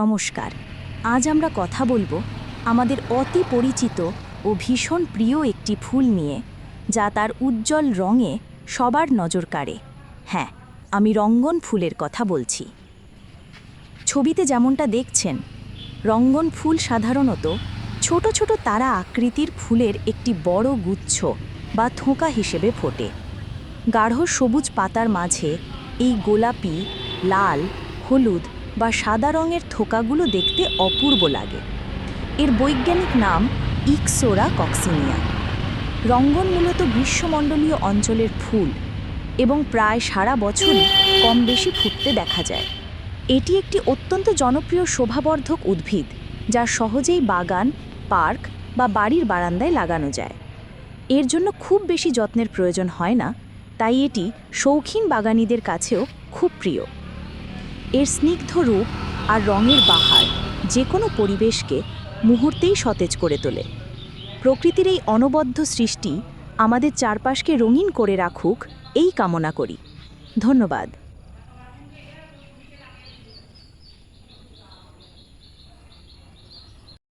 নমস্কার। আজ আমরা কথা বলব আমাদের অতি পরিচিত ও ভীষণ প্রিয় একটি ফুল নিয়ে, যা তার উজ্জ্বল রঙে সবার নজর কাড়ে। হ্যাঁ আমি রঙ্গন ফুলের কথা বলছি। ছবিতে যেমনটা দেখছেন, রঙ্গন ফুল সাধারণত ছোট ছোট তারা আকৃতির ফুলের একটি বড় গুচ্ছ বা থোঁকা হিসেবে ফোটে। গাঢ় সবুজ পাতার মাঝে এই গোলাপি, লাল, হলুদ বা সাদা রঙের থোকাগুলো দেখতে অপূর্ব লাগে। এর বৈজ্ঞানিক নাম ইকসোরা কক্সিনিয়া। রঙ্গন মূলত গ্রীষ্মমণ্ডলীয় অঞ্চলের ফুল এবং প্রায় সারা বছরই কম বেশি ফুটতে দেখা যায়। এটি একটি অত্যন্ত জনপ্রিয় শোভাবর্ধক উদ্ভিদ, যা সহজেই বাগান, পার্ক বা বাড়ির বারান্দায় লাগানো যায়। এর জন্য খুব বেশি যত্নের প্রয়োজন হয় না, তাই এটি শৌখিন বাগানীদের কাছেও খুব প্রিয়। এর স্নিগ্ধ রূপ আর রঙের বাহার যে কোনো পরিবেশকে মুহূর্তেই সতেজ করে তোলে। প্রকৃতির এই অনবদ্য সৃষ্টি আমাদের চারপাশকে রঙিন করে রাখুক, এই কামনা করি। ধন্যবাদ।